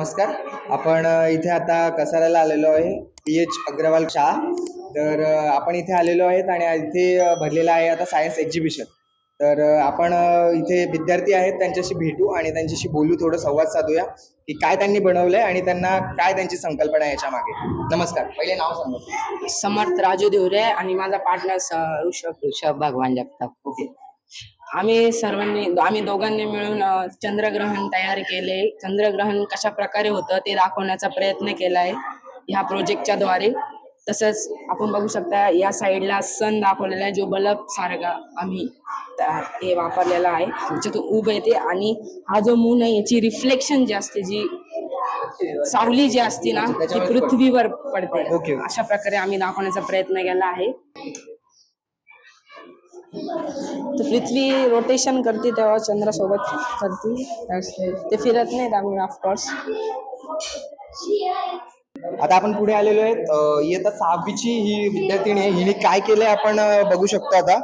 नमस्कार. आपण इथे आता कसाऱ्याला आलेलो आहे पी एच अग्रवाल शाळा तर आपण इथे आलेलो आहेत आणि इथे भरलेलं आहे आता सायन्स एक्झिबिशन. तर आपण इथे विद्यार्थी आहेत त्यांच्याशी भेटू आणि त्यांच्याशी बोलू थोडं संवाद साधूया की काय त्यांनी बनवलंय आणि त्यांना काय त्यांची संकल्पना आहे याच्या मागे. नमस्कार. पहिले नाव सांगा. समर्थ राजू देवरे आणि माझा पार्टनर ऋषभ ऋषभ भगवान जगताप. ओके. आम्ही सर्वांनी आम्ही दोघांनी मिळून चंद्रग्रहण तयार केले. चंद्रग्रहण कशा प्रकारे होतं ते दाखवण्याचा प्रयत्न केला आहे ह्या प्रोजेक्टच्या द्वारे. तसंच आपण बघू शकता या साईडला सन दाखवलेला आहे जो बल्ब सारखा आम्ही हे वापरलेला आहे. त्याच्यातून उभ येते आणि हा जो मून आहे याची रिफ्लेक्शन जी असते जी सावली जी असते ना ती पृथ्वीवर पडते. अशा प्रकारे आम्ही दाखवण्याचा प्रयत्न केला आहे. तर पृथ्वी रोटेशन करते तेव्हा चंद्रासोबत करते. ते फिरत नाही त्यामुळे ऑफकोर्स आता आपण पुढे आलेलो आहेत. इयत्ता सहावीची ही विद्यार्थिनी आहे. हिने काय केलंय आपण बघू शकतो आता.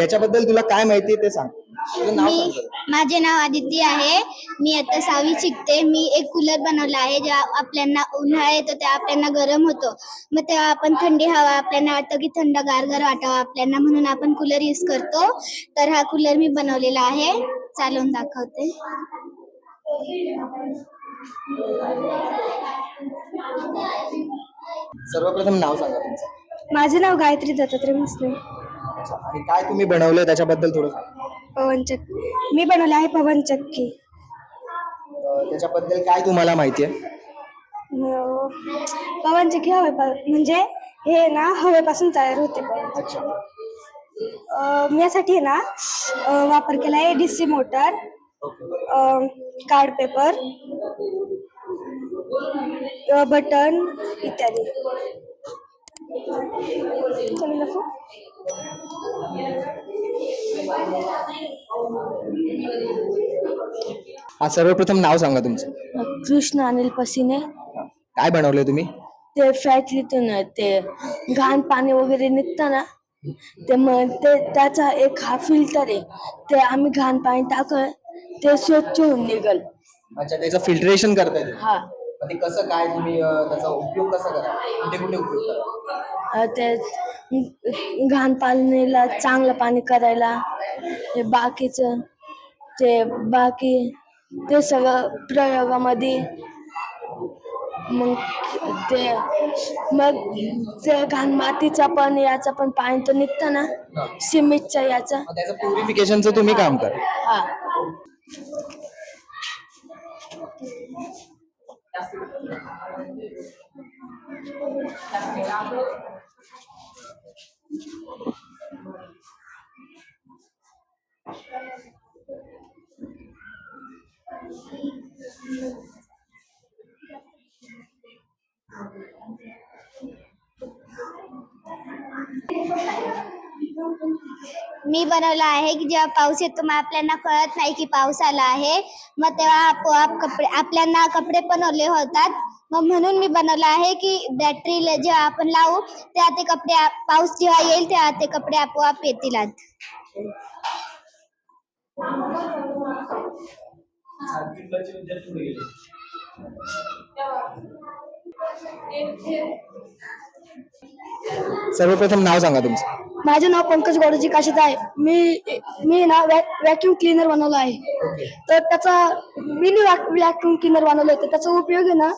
याच्याबद्दल तुला काय माहिती आहे ते सांग. मी. माझे नाव आदिती आहे. मी आता सहावी शिकते. मी एक कूलर बनवला आहे. जेव्हा आपल्याला उन्हाळा येतो तेव्हा आपल्याला गरम होतो. मग तेव्हा आपण थंडी हवा आपल्याला वाटतं की थंड गारगार वाटावं आपल्याला. म्हणून आपण कूलर यूज करतो. तर हा कूलर मी बनवलेला आहे. चालवून दाखवते. सर्वप्रथम नाव सांगा तुमचं. माझे नाव गायत्री दत्तात्रय मसले अच्छा. आणि काय तुम्ही बनवलंय त्याच्याबद्दल थोडं सांग. पवन चक्की. मी बनवले आहे पवन चक्की. अ, त्याच्याबद्दल काय तुम्हाला माहिती आहे? पवन चक्की हवे म्हणजे हे ना हवेपासून तयार होते पवन अच्छा. अं, मी यासाठी आहे ना अं, वापर केला आहे D C motor card paper button इत्यादी. चला. हा सर्वप्रथम नाव सांगा तुमचं. कृष्ण अनिल पसीने. काय बनवलंय तुम्ही? ते फॅक्टरीतून ते घाण पाणी वगैरे निघतं ना ते मग ते त्याचा एक हा फिल्टर आहे. ते आम्ही घाण पाणी टाक ते स्वच्छ होऊन निघल. अच्छा त्याचं फिल्ट्रेशन करताय तुम्ही. हा. मग ते कसं काय तुम्ही अ, त्याचा उपयोग कसा करा कुठे कुठे उपयोग करा अ, ते घाण पाणीला चांगलं पाणी करायला बाकीचं ते बाकी ते सगळं प्रयोगामध्ये. मग ते मग ते घाण मातीचा पण याचा पण पाणी तर निघतं ना. सिमेंटचा याचा. मग त्याचं प्युरिफिकेशनचं तुम्ही काम करा हा. Cancelado. मी बनवला आहे की जेव्हा पाऊस येतो मग आपल्याला कळत नाही की पाऊस आला आहे. मग तेव्हा आपोआप कपडे आपल्याला कपडे पण ओले होतात. मग म्हणून मी बनवलं आहे की बॅटरी जेव्हा आपण लावू तेव्हा ते कपडे पाऊस जेव्हा येईल तेव्हा ते कपडे आपोआप येतील. आत. सर्वप्रथम नाव सांगा तुमचं. माझे नाव पंकज गौडजी काशीत आहे. मी मी ना व्हॅक्युम क्लीनर बनवलं आहे. तर त्याचा मिनी व्हॅक्युम क्लीनर बनवलं होतं. त्याचा उपयोग आहे ना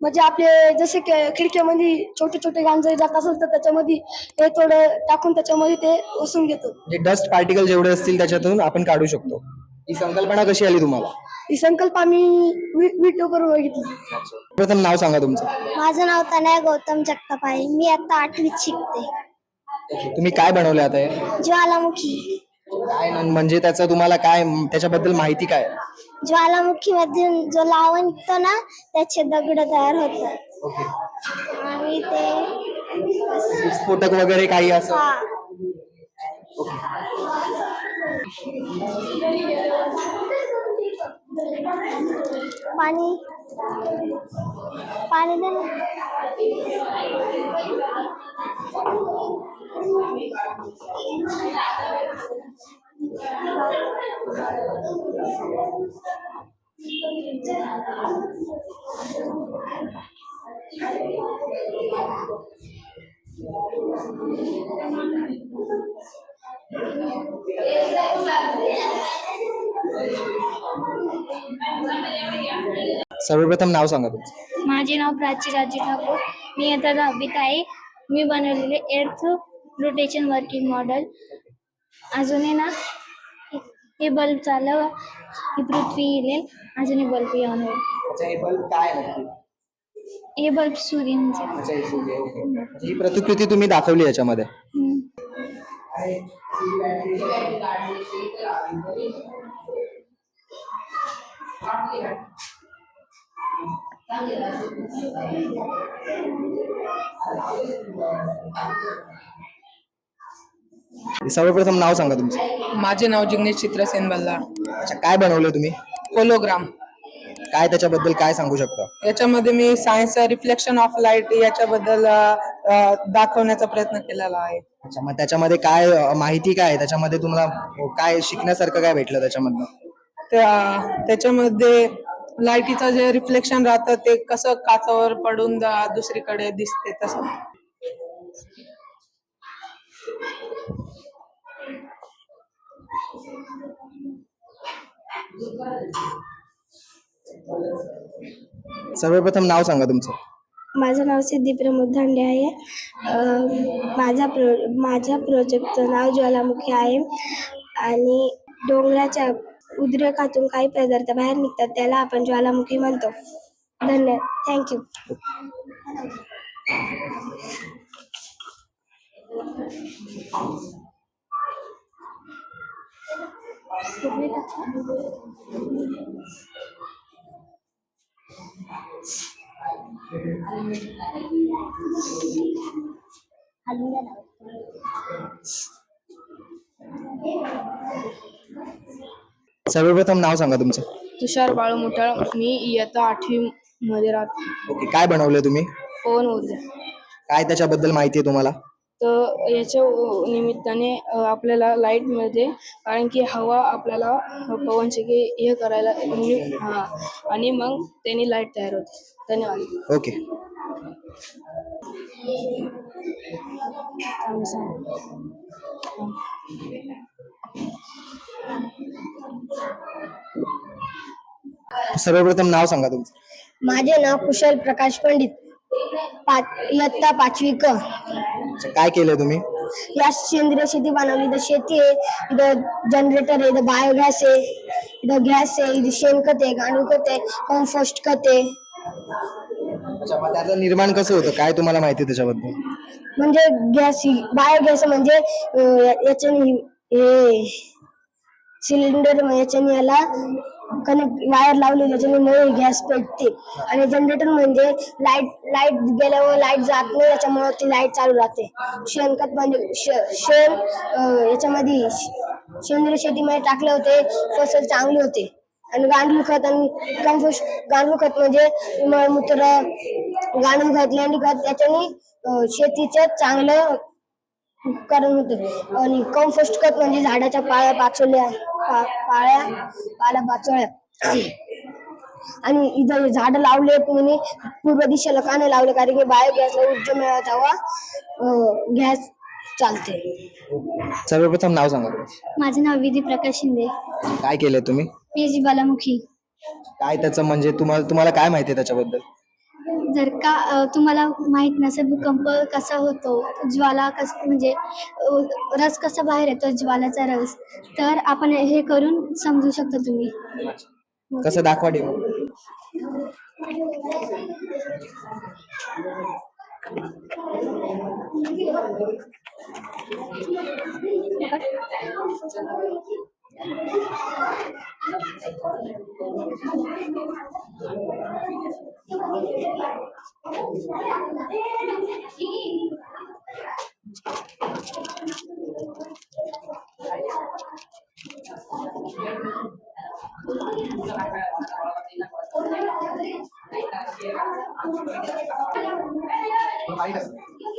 म्हणजे आपले जसे की खिडक्यामध्ये छोटे छोटे घाण जरी जात असेल तर त्याच्यामध्ये हे थोडं टाकून त्याच्यामध्ये ते ओसून घेतो. डस्ट पार्टिकल जेवढे असतील त्याच्यातून आपण काढू शकतो. ही संकल्पना कशी आली तुम्हाला? ही संकल्प आम्ही युट्यूबवर बघितली. प्रथम नाव सांगा तुमचं. माझं नाव तनय गौतम जगताप आहे मी आता आठवीत शिकते. तुम्ही काय बनवलं आता हे? ज्वालामुखी. काय न- म्हणजे त्याचं तुम्हाला काय त्याच्याबद्दल माहिती काय? ज्वालामुखी मधून जो लावा निघतो ना त्याचे दगड तयार होतात. ओके. आणि ते स्फोटक वगैरे काही असं? हा. पाणी पाणी दे ना सर्वप्रथम नाव सांगा तुमचं. माझे नाव प्राची राजी ठाकूर. मी आता दहावीत आहे. मी बनवलेले एर्थ रोटेशन वर्किंग मॉडेल अजून आहे ना हे बल्ब चालव ही पृथ्वी येईल. अजून हे बल्ब येऊन होईल हे बल्ब काय? हे बल्ब सूर्य, ओके. ही प्रतिकृती तुम्ही दाखवली याच्यामध्ये. सर्वप्रथम नाव सांगा तुमचं. माझे नाव जिग्नेश चित्रसेन बल्लाळ अच्छा काय बनवलं तुम्ही? होलोग्राम काय त्याच्याबद्दल काय सांगू शकता? याच्यामध्ये मी सायन्स रिफ्लेक्शन ऑफ लाइट याच्याबद्दल अ, अ, दाखवण्याचा प्रयत्न केलेला आहे. अच्छा मग त्याच्यामध्ये काय अं, माहिती काय आहे? त्याच्यामध्ये तुम्हाला काय शिकण्यासारखं काय भेटलं त्याच्यामधनं? त्या त्याच्यामध्ये लाईटीचं जे रिफ्लेक्शन राहतं ते कसं काचावर पडून द- दुसरीकडे दिसते तसं. सर्वप्रथम नाव सांगा तुमचं. माझं नाव सिद्धी प्रमोद धांडे आहे. माझा प्रो माझ्या प्रोजेक्टचं नाव ज्वालामुखी आहे. आणि डोंगराच्या उद्रेकातून काही पदार्थ बाहेर निघतात त्याला आपण ज्वालामुखी म्हणतो. धन्यवाद थँक्यू सर्वप्रथम नाव सांगा तुमचं. तुषार बाळू मुठाळ. मी इयत्ता आठवी मध्ये राहतो. ओके काय बनवलं तुम्ही? पवन ऊर्जा. काय त्याच्याबद्दल माहिती आहे तुम्हाला? तर याच्या निमित्ताने आपल्याला लाइट मिळते. कारण की हवा आपल्याला पवनचक्की हे करायला नि- हा. आणि मग त्याने लाइट तयार होते. धन्यवाद. ओके. सर्वप्रथम नाव सांगा तुमचं. माझे नाव कुशल प्रकाश पंडित. इयत्ता पाचवी क. अच्छा, काय केलंय तुम्ही? या सेंद्रिय शेती बनवली. इथं शेती आहे. इथं जनरेटर आहे इथं बायोगॅस आहे. इथं गॅस आहे इथं शेणखत आहे गांडूळ आहे कंपोस्ट खत आहे. अच्छा मग त्याचं निर्माण कसं होतं? काय तुम्हाला माहिती आहे त्याच्याबद्दल? म्हणजे गॅस बायोगॅस म्हणजे अं, या- याच्याने हे सिलेंडर याच्याने याला कनेक्ट वायर लावली त्याच्याने मुळे गॅस पेटते. आणि जनरेटर म्हणजे लाइट लाइट गेल्यावर लाइट जात नाही त्याच्यामुळे ती लाइट चालू राहते. शेणखत म्हणजे शेण याच्यामध्ये सेंद्रिय शेतीमध्ये टाकले होते फसल चांगली होते. आणि गांडूळ खत आणि कंपोस्ट गांडूळ खत म्हणजे मळमूत्र गांडूळ खत लेंडी खत याच्याने शेतीचं चांगलं कारण होतं. आणि कंपोस्ट खत म्हणजे झाडाच्या पाळ्या पाचोल्या पा- पाळ्या पाला पाचोळ्या. आणि इथं झाड लावले तुम्ही पूर्व दिशेला का नाही लावले कारण की बायोगॅसला ऊर्जा मिळत हवा. गॅस चालते. सर्वप्रथम नाव सांगा. माझं नाव विधी प्रकाश शिंदे. काय केलंय तुम्ही? मी जी बालामुखी काय त्याचं म्हणजे तुम्हाला तुम्हाला काय माहिती आहे त्याच्याबद्दल? जर का तुम्हाला माहीत नसेल भूकंप कसा होतो ज्वाला कस म्हणजे रस कसा बाहेर येतो ज्वालाचा रस तर आपण हे करून समजू शकता तुम्ही. कसं दाखवा डेमो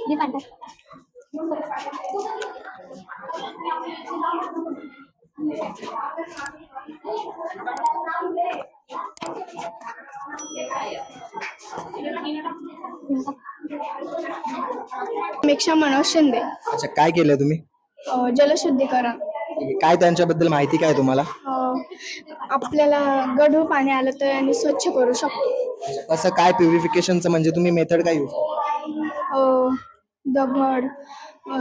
हे काढा. समीक्षा मनोज शिंदे. अच्छा काय केलंय तुम्ही? अ, जलशुद्धीकरण. काय त्यांच्याबद्दल माहिती काय तुम्हाला? अ, आपल्याला गढूळ पाणी आलं तर आणि स्वच्छ करू शकतो. कसं काय प्युरिफिकेशनचं म्हणजे तुम्ही मेथड काय यूज अ, दगड अ,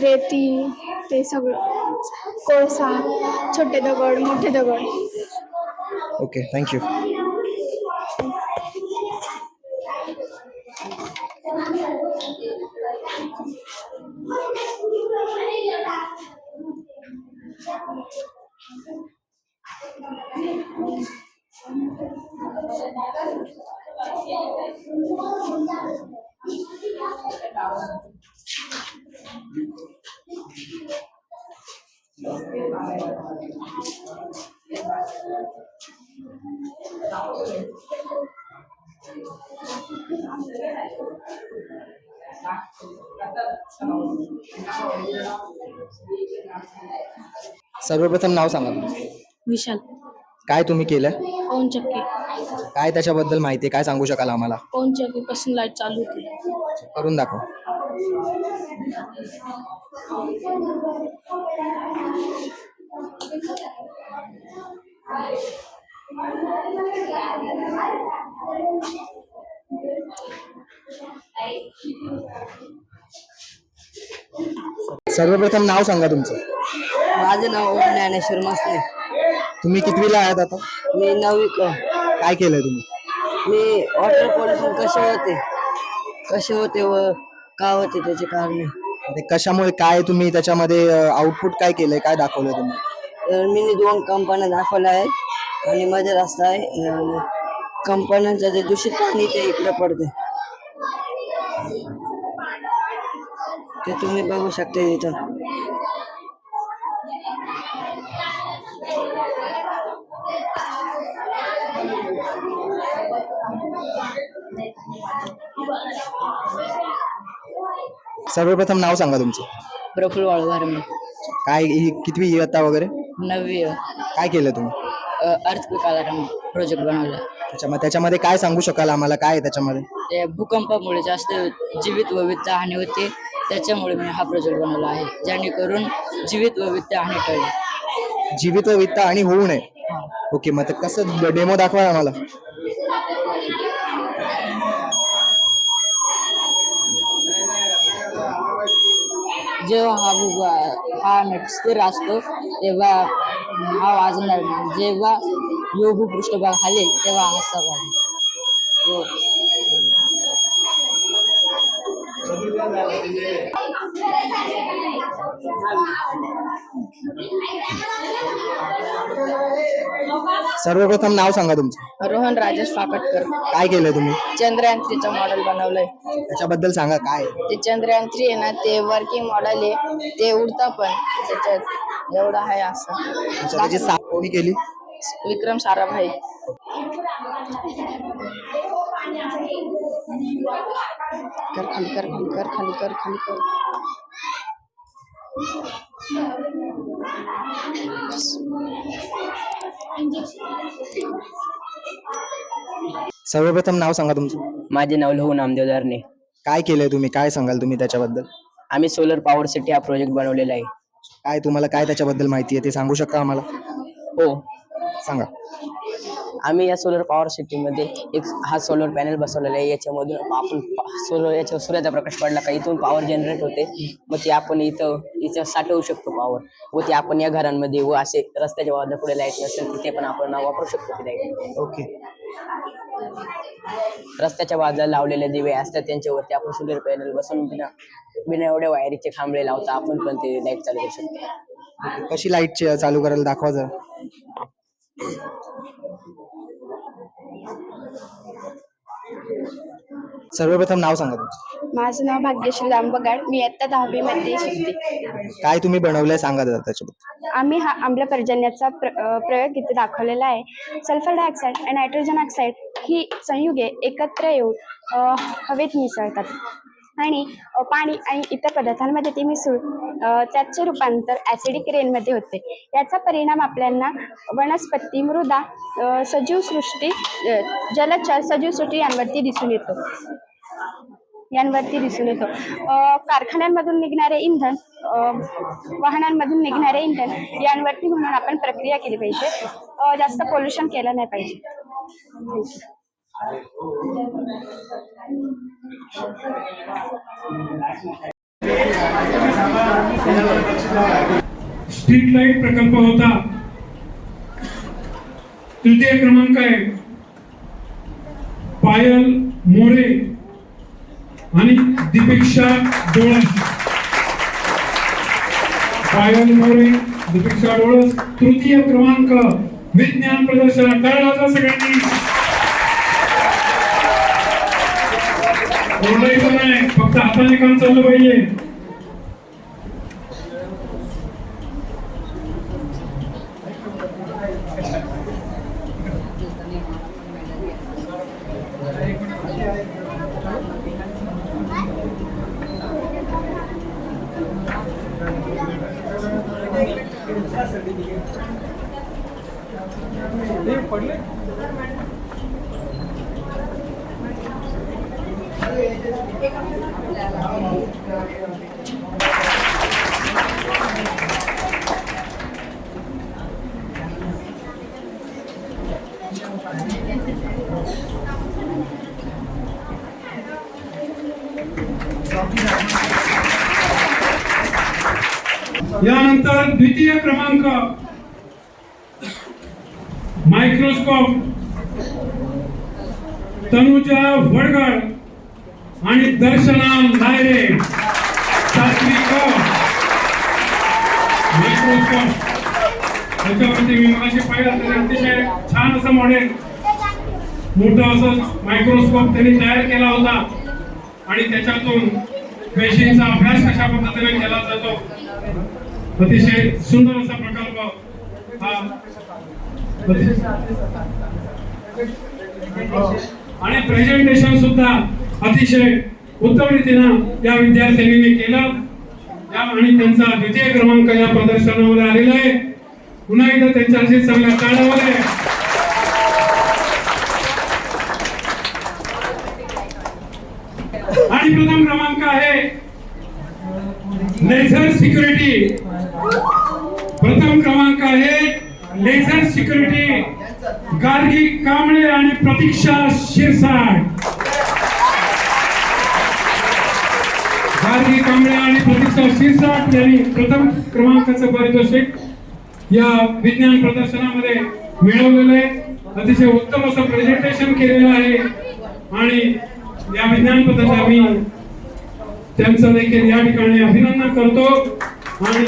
रेती ते सगळं. कोळसा छोटे दगड मोठे दगड. ओके थँक्यू सर्वप्रथम नाव सांगा. विशाल. काय तुम्ही केलं पवन चक्की. काय त्याच्याबद्दल माहिती आहे? काय सांगू शकाल आम्हाला? पवन चक्कीपासून लाइट चालू होती. करून दाखव. सर्वप्रथम नाव सांगा तुमचं. माझं नाव ओम ज्ञानेश्वर मसने तुम्ही कितवीला आहात आता? मी नववी क काय केलंय तुम्ही? मी वॉटर पॉल्युशन कसे होते? कसे होते व का होते त्याचे कारणे? ते कशामुळे काय तुम्ही त्याच्यामध्ये आउटपुट काय केलंय? काय दाखवलं तुम्ही? तर मी दोन कंपन्या दाखवल्या आहेत. आणि माझा रस्ता आहे कंपन्यांचं जे दूषित पाणी ते इकडे पडते ते तुम्ही बघू शकता इथं. सर्वप्रथम नाव सांगा तुमचं. प्रफुल वाळवार मी काय ही कितवी इयत्ता वगैरे? नववी. काय केलं तुम्ही? अर्थक्विक अलार्म प्रोजेक्ट बनवला. मग त्याच्यामध्ये काय सांगू शकाल आम्हाला? काय आहे त्याच्यामध्ये? ते भूकंपामुळे जास्त जीवित वैविध्य हानी होते. त्याच्यामुळे मी हा प्रोजेक्ट बनवला आहे. जेणेकरून जीवित वैविध्य हानी टळली. जीवित वित्त आणि होऊ नये. ओके मग ते कसं? डेमो दाखवा आम्हाला. जेव्हा हा भुगा हा नेट स्थिर असतो तेव्हा हा वाजणार नाही. जेव्हा यो भूपृष्ठभाग हालेल तेव्हा हा सर्व हो. सर्वप्रथम नाव सांगा तुमचं. रोहन राजेश फाकटकर. काय केलंय तुम्ही? चंद्रयान थ्रीचं मॉडेल बनवलंय. त्याच्याबद्दल सांगा काय? ते चंद्रयान थ्री आहे ना ते वर्किंग मॉडेल आहे. ते उडतं पण त्याच्यात एवढं आहे असं. त्याची कोणी केली? विक्रम साराभाई. कर खाली कर खाली कर खाली कर खाली कर. सर्वप्रथम नाव सांगा तुमचं. माझे नाव लहू नामदेव दारणे. काय केलंय तुम्ही? काय सांगाल तुम्ही त्याच्याबद्दल? आम्ही सोलर पॉवर सिटी हा प्रोजेक्ट बनवलेला आहे. काय तुम्हाला काय त्याच्याबद्दल माहिती आहे ते सांगू शकता आम्हाला? हो. सांगा. आम्ही या सोलर पॉवर सिटीमध्ये एक हा सोलर पॅनल बसवलेला आहे. याच्यामधून आपण सोलर याच्या सूर्याचा प्रकाश पडला का इथून पॉवर जनरेट होते. मग ते आपण इथं इथं साठवू शकतो पॉवर व ते आपण या घरांमध्ये व असे रस्त्याच्या बाजूला पुढे लाइट नसेल तिथे पण आपण वापरू शकतो ती लाइट ओके. रस्त्याच्या बाजूला लावलेले दिवे असतात त्यांच्यावरती आपण सोलर पॅनल बसून बिना बिना एवढ्या वायरीचे खांबळे लावता आपण पण ते लाइट चालू करू शकतो. कशी लाइट चालू करायला दाखवा जरा. सर्वप्रथम नाव सांगा तुमचं. माझं नाव भाग्यश्री दामबगाड मी इयत्ता दहावीमध्ये शिकते. काय तुम्ही बनवलंय सांगा जरा त्याच्याबद्दल. आम्ही हा आम्ल पर्जन्याचा प्र अ, प्रयोग इथे दाखवलेला आहे. सल्फर डायऑक्साईड आणि नायट्रोजन ऑक्साईड ही संयुगे एकत्र येऊन अ, हवेत मिसळतात. आणि पाणी आणि इतर पदार्थांमध्ये ती मिसळून त्याचे रूपांतर ॲसिडिक रेनमध्ये होते. याचा परिणाम आपल्याला वनस्पती मृदा सजीवसृष्टी जलचर सजीवसृष्टी यांवरती दिसून येतो. यांवरती दिसून येतो. कारखान्यांमधून निघणारे इंधन वाहनांमधून निघणारे इंधन यांवरती म्हणून आपण प्रक्रिया केली पाहिजे. जास्त पोल्युशन केलं नाही पाहिजे. स्ट्रीट लाइट प्रकल्प होता. तृतीय क्रमांक आहे. पायल मोरे आणि दीपिक्षा डोळस. पायल मोरे दीपिक्षा डोळस तृतीय क्रमांक. विज्ञान प्रदर्शन सगळ्यांनी. सगळ्यांनी पण नाही. फक्त हाताने काम चाललं पाहिजे. पडले? यानंतर द्वितीय क्रमांक. मायक्रोस्कोप. तनुजा वडगड आणि दर्शना नायरे त्याच्यावरती मी मगाशी पाहिलं तर अतिशय छान असं मॉडेल मोठं असं मायक्रोस्कोप त्यांनी तयार केला होता. आणि त्याच्यातून पेशींचा अभ्यास कशा पद्धतीने केला जातो. अतिशय सुंदर असा प्रकल्प हा. आणि प्रेझेंटेशन सुद्धा अतिशय उत्तम रीतीनं या विद्यार्थ्यांनी केलं. या आणि त्यांचा द्वितीय क्रमांक या प्रदर्शनामध्ये आलेला आहे. पुन्हा एकदा त्यांच्याशी चांगल्या काळामध्ये आणि प्रथम क्रमांक आहे लेझर सिक्युरिटी. प्रथम क्रमांक आहे लेझर सिक्युरिटी. गार्गी कांबळे आणि प्रतीक्षा शिरसाट गार्गी कांबळे आणि प्रतीक्षा शिरसाट यांनी प्रथम क्रमांकाचं पारितोषिक या विज्ञान प्रदर्शनामध्ये मिळवलेलं आहे. अतिशय उत्तम असं प्रेझेंटेशन केलेलं आहे. आणि या विज्ञान पदाचा मी त्यांचं देखील या ठिकाणी अभिनंदन करतो. आणि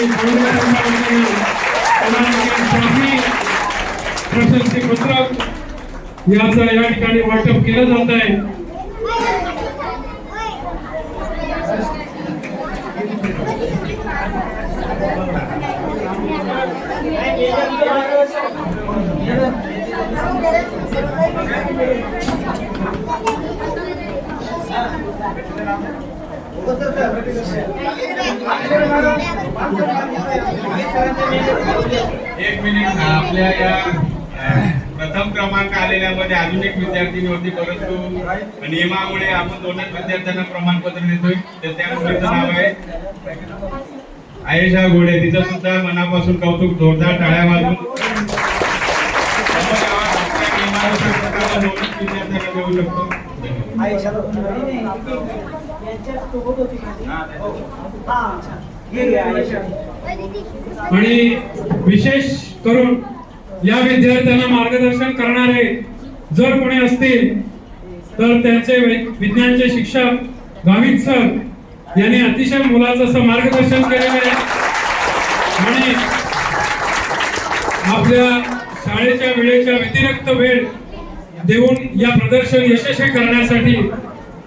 प्रशस्ती पत्रक याचं या ठिकाणी वाटप केलं जात आहे. एक मिनिट आपल्या या प्रथम क्रमांक आलेल्यामध्ये अजून एक विद्यार्थिनी होती परंतु नियमामुळे आपण दोनच विद्यार्थ्यांना प्रमाणपत्र देतोय. तर त्या मुलीचं नाव आहे. आयशा घोडे तिचं सुद्धा मनापासून कौतुक जोरदार टाळ्या वाजून विद्यार्थ्यांना देऊ शकतो. आणि विशेष करून या विद्यार्थ्यांना मार्गदर्शन करणारे जर कोणी असतील तर त्यांचे विज्ञानचे शिक्षक गावित सर यांनी अतिशय मुलाचं असं मार्गदर्शन केलेलं आहे. आणि आपल्या शाळेच्या वेळेच्या व्यतिरिक्त वेळ देऊन या प्रदर्शन यशस्वी करण्यासाठी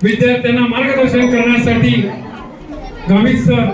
विद्यार्थ्यांना मार्गदर्शन करण्यासाठी गावित सर